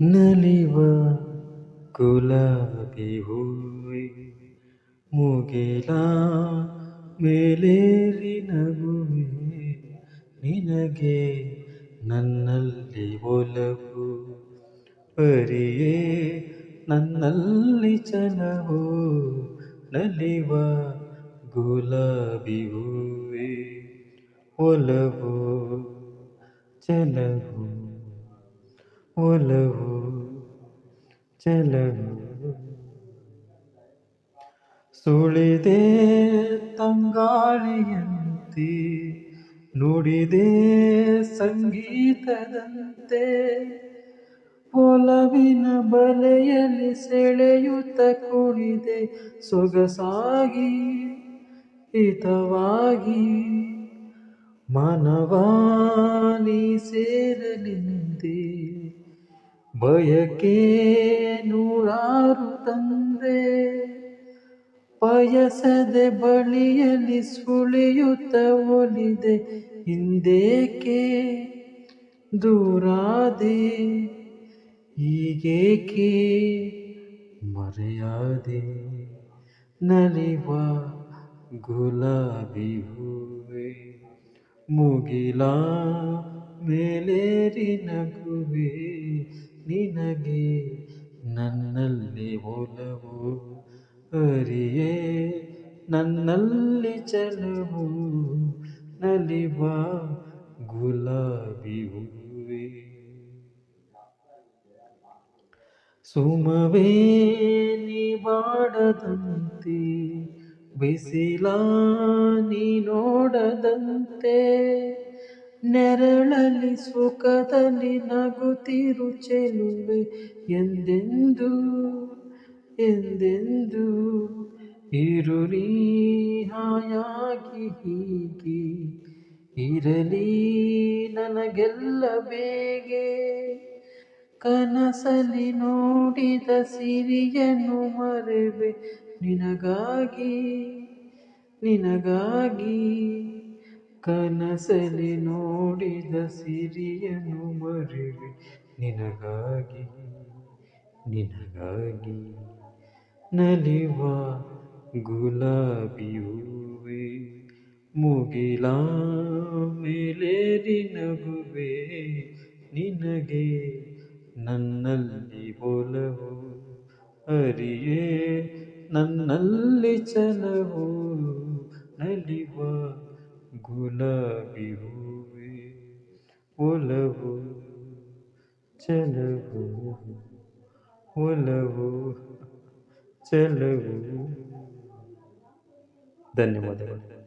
ನಲಿವ ಗುಲಾಬಿ ಹೂವೆ, ಮುಗಿಲ ಮೇಲೇರಿ ನಗುವೆ, ನಿನಗೆ ನನ್ನಲ್ಲಿ ಒಲವು. ಪರಿಯೇ ನನ್ನಲ್ಲಿ ಚಲವು ನಲಿವ ಗುಲಾಬಿ ಹೂವೆ, ಒಲವು ಚಲವು ಒಲವು ಚಲವು ಸುಳಿದೆ ತಂಗಾಳಿಯಂತೆ ನುಡಿದೆ ಸಂಗೀತದಂತೆ ಒಲವಿನ ಬಲೆಯಲ್ಲಿ ಸೆಳೆಯುತ್ತ ಕುಳಿದೆ ಸೊಗಸಾಗಿ ಹಿತವಾಗಿ. ಮನವಾನಿ ಸೇರಲಿಂದೆ ಬಯಕೆ ನೂರಾರು ತಂದೆ, ಬಯಸದೆ ಬಳಿಯಲ್ಲಿ ಸುಳಿಯುತ್ತ ಒಲಿದೆ, ಹಿಂದೇಕೆ ದೂರಾದೆ, ಹೀಗೇಕೆ ಮರೆಯಾದೆ, ನಲಿವ ಗುಲಾಬಿ ಹೂವೆ, ಮುಗಿಲ ಮೇಲೇರಿ ನಗುವೆ ನಿನಗೆ ನನ್ನಲ್ಲಿ ಒಲವು ಅರಿಯೇ ನನ್ನಲ್ಲಿ ಚಲವು ನಲಿವ ಗುಲಾಬಿ ಹೂವೆ ಸುಮವೇ ಬಾಡದಂತೆ ಬಿಸಿಲ ನೀ ನೋಡದಂತೆ ನೆರಳಲ್ಲಿ ಸುಖದಲ್ಲಿ ನಗುತ್ತಿರು ಚೆಲುವೆ. ಎಂದೆಂದು ಎಂದೆಂದು ಇರುಳಿ ಹಾಯಾಗಿ ಹೀಗೆ. ಇರಲಿ ನನಗೆಲ್ಲ ಬೇಗೆ. ಕನಸಲ್ಲಿ ನೋಡಿದ ಸಿರಿಯನ್ನು ಮರೆವೆ. ನಿನಗಾಗಿ ನಿನಗಾಗಿ ಕನಸಲಿ ನೋಡಿದ ಸಿರಿಯನು ಮರೆವೆ. ನಿನಗಾಗಿ ನಿನಗಾಗಿ ನಲಿವ ಗುಲಾಬಿ ಹೂವೆ ಮುಗಿಲ ಮೇಲೇರಿ ನಗುವೆ ನಿನಗೆ ನನ್ನಲ್ಲಿ ಒಲವು ಅರಿಯೇ ನನ್ನಲ್ಲಿ ಚಲವು. ನಲಿವ ಗುಲಾಬಿ ಹೂವೆ ಒಲವು ಚಲವು ಒಲವು ಚಲವು ಧನ್ಯವಾದಗಳು